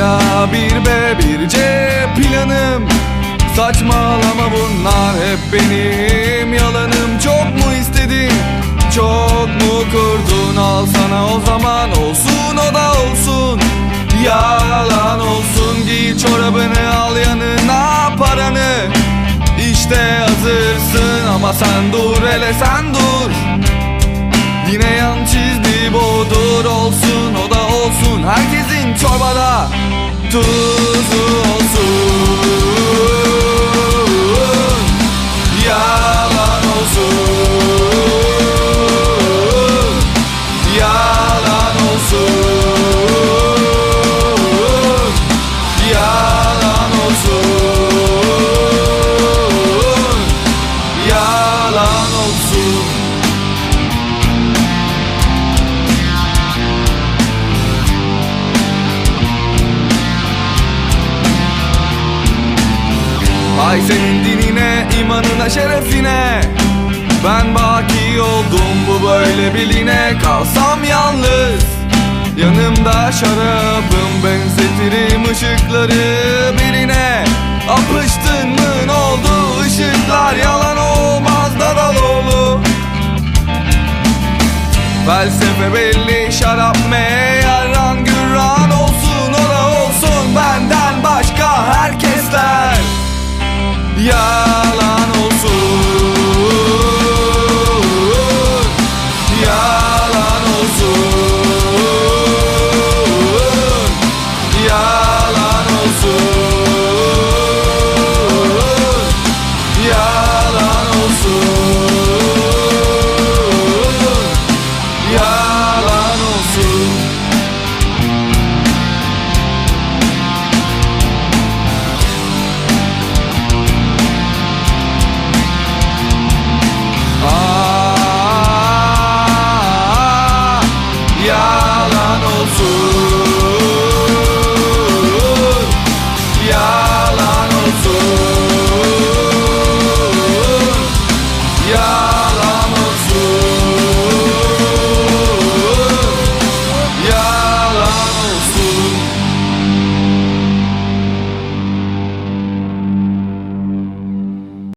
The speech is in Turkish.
Bir A bir B bir C planım. Saçmalama bunlar hep benim. Yalanım Çok mu istedin? Çok mu kurdun? Al sana o zaman olsun o da olsun. Yalan olsun giy çorabını al yanına paranı. İşte hazırsın ama sen dur hele sen dur. Yine yan çizdi bodur olsun o da olsun. Herkesin çorbada tuzu olsun Yalan olsun Yalan olsun Yalan olsun Yalan olsun Ay senin dinine, imanına, şerefine. Ben baki oldum bu böyle biline. Kalsam yalnız Yanımda şarabım benzetirim ışıkları birine. Apıştın mı ne oldu? Işıklar yalan olmaz Dadaloğlu Felsefe belli şarap meyaran Yalan